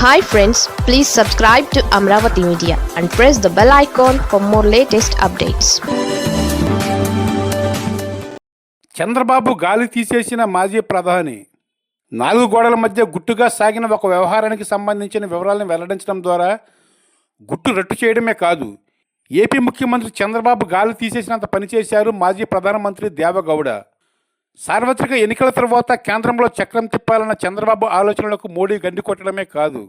Hi friends please subscribe to Amaravati media and press the bell icon for more latest updates Chandrababu గాలి తీసేసిన మాజీ ప్రధాని. నాలుగు గోడల మధ్య గుట్టుగా సాగిన ఒక వ్యవహారానికి సంబంధించిన వివరాలను వెల్లడించడం ద్వారా గుట్టు రట్టు చేయడమే కాదు ఏపీ ముఖ్యమంత్రి చంద్రబాబు గాలి తీసేసినంత పనిచేశారు మాజీ ప్రధానమంత్రి దేవగౌడ. సార్వత్రిక ఎన్నికల తర్వాత కేంద్రంలో చక్రం తిప్పాలన్న చంద్రబాబు ఆలోచనలకు మోడీ గండి కొట్టడమే కాదు.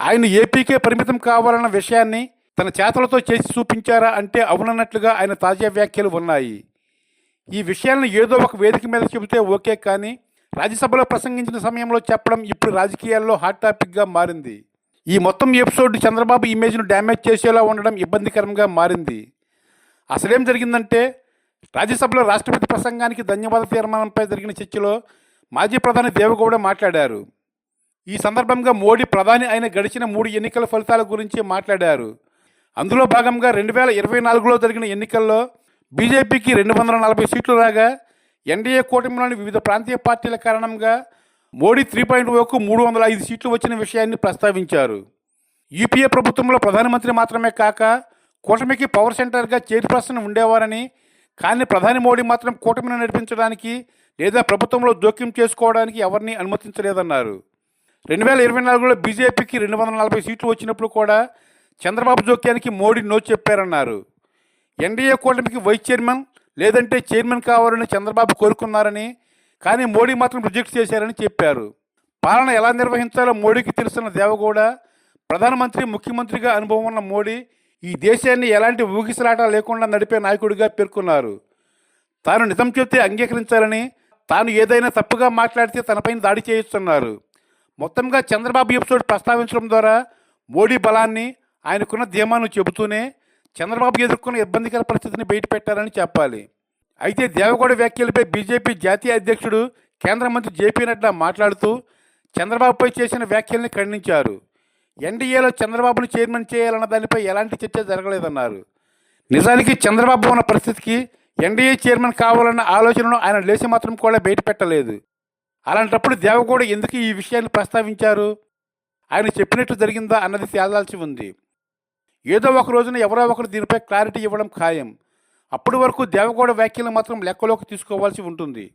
ఆయన ఏపీకే పరిమితం కావాలన్న విషయాన్ని తన చేతలతో చేసి చూపించారా అంటే అవునన్నట్లుగా ఆయన తాజా వ్యాఖ్యలు ఉన్నాయి. ఈ విషయాలను ఏదో ఒక వేదిక మీద చెబితే ఓకే కానీ రాజ్యసభలో ప్రసంగించిన సమయంలో చెప్పడం ఇప్పుడు రాజకీయాల్లో హాట్ టాపిక్గా మారింది. ఈ మొత్తం ఎపిసోడ్ చంద్రబాబు ఇమేజ్ను డ్యామేజ్ చేసేలా ఉండడం ఇబ్బందికరంగా మారింది. అసలేం జరిగిందంటే రాజ్యసభలో రాష్ట్రపతి ప్రసంగానికి ధన్యవాద తీర్మానంపై జరిగిన చర్చలో మాజీ ప్రధాని దేవగౌడ మాట్లాడారు. ఈ సందర్భంగా మోడీ ప్రధాని అయిన గడిచిన మూడు ఎన్నికల ఫలితాల గురించి మాట్లాడారు. అందులో భాగంగా రెండు వేల ఇరవై నాలుగులో జరిగిన ఎన్నికల్లో బీజేపీకి రెండు వందల నలభై సీట్లు రాగా ఎన్డీఏ కూటమిలోని వివిధ ప్రాంతీయ పార్టీల కారణంగా మోడీ త్రీ పాయింట్ ఓకు మూడు వందల ఐదు సీట్లు వచ్చిన విషయాన్ని ప్రస్తావించారు. యూపీఏ ప్రభుత్వంలో ప్రధానమంత్రి మాత్రమే కాక కూటమికి పవర్ సెంటర్గా చైర్పర్సన్ ఉండేవారని కానీ ప్రధాని మోడీ మాత్రం కూటమిని నడిపించడానికి లేదా ప్రభుత్వంలో జోక్యం చేసుకోవడానికి ఎవరిని అనుమతించలేదన్నారు. రెండు వేల ఇరవై నాలుగులో బీజేపీకి రెండు వందల నలభై సీట్లు వచ్చినప్పుడు కూడా చంద్రబాబు జోక్యానికి మోడీ నో చెప్పారన్నారు. ఎన్డీఏ కూటమికి వైస్ చైర్మన్ లేదంటే చైర్మన్ కావాలని చంద్రబాబు కోరుకున్నారని కానీ మోడీ మాత్రం రిజెక్ట్ చేశారని చెప్పారు. పాలన ఎలా నిర్వహించాలో మోడీకి తెలుసున్న దేవగౌడ ప్రధానమంత్రి ముఖ్యమంత్రిగా అనుభవం ఉన్న మోడీ ఈ దేశాన్ని ఎలాంటి ఊగిసలాట లేకుండా నడిపే నాయకుడిగా పేర్కొన్నారు. తాను నిజం చెబితే అంగీకరించాలని తాను ఏదైనా తప్పుగా మాట్లాడితే తనపైన దాడి చేయిస్తున్నారు. మొత్తంగా చంద్రబాబు ఎపిసోడ్ ప్రస్తావించడం ద్వారా మోడీ బలాన్ని ఆయనకున్న ధీమాను చెబుతూనే చంద్రబాబు ఎదుర్కొన్న ఇబ్బందికర పరిస్థితిని బయటపెట్టారని చెప్పాలి. అయితే దేవగౌడ వ్యాఖ్యలపై బీజేపీ జాతీయ అధ్యక్షుడు కేంద్ర మంత్రి జేపీ నడ్డా మాట్లాడుతూ చంద్రబాబుపై చేసిన వ్యాఖ్యల్ని ఖండించారు. ఎన్డీఏలో చంద్రబాబును చైర్మన్ చేయాలన్న దానిపై ఎలాంటి చర్చ జరగలేదన్నారు. నిజానికి చంద్రబాబు ఉన్న పరిస్థితికి ఎన్డీఏ చైర్మన్ కావాలన్న ఆలోచనను ఆయన లేచి మాత్రం కూడా బయటపెట్టలేదు. అలాంటప్పుడు దేవగౌడ ఎందుకు ఈ విషయాన్ని ప్రస్తావించారు? ఆయన చెప్పినట్టు జరిగిందా అన్నది తేదాల్సి ఉంది. ఏదో ఒక రోజున ఎవరో ఒకరు దీనిపై క్లారిటీ ఇవ్వడం ఖాయం. అప్పటి వరకు దేవగౌడ వ్యాఖ్యలు మాత్రం లెక్కలోకి తీసుకోవాల్సి ఉంటుంది.